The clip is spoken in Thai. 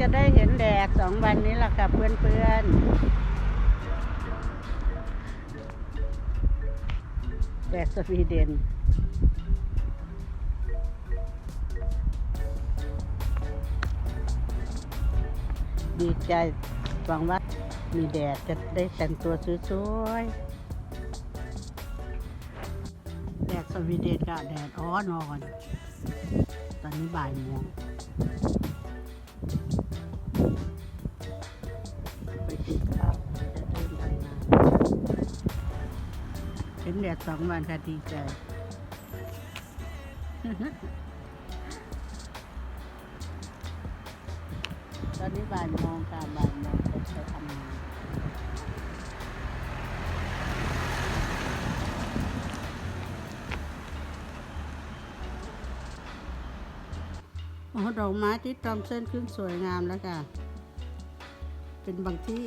จะได้เห็นแดดสองวันนี้แหละค่ะเพื่อนๆแดดสวีเดนดีใจหวังว่ามีแดดจะได้แต่งตัวสวยๆ แดดสวีเดนกับแดดอ้อนอน ตอนนี้บ่ายโมง เห็นแดดสองวันค่ะดีใจ ตอนนี้บ่ายโมงค่ะบ่ายโมงจะไปทำงานโอ้ดอกไม้ที่ตอมเส้นขึ้นสวยงามแล้วค่ะ เป็นบางที่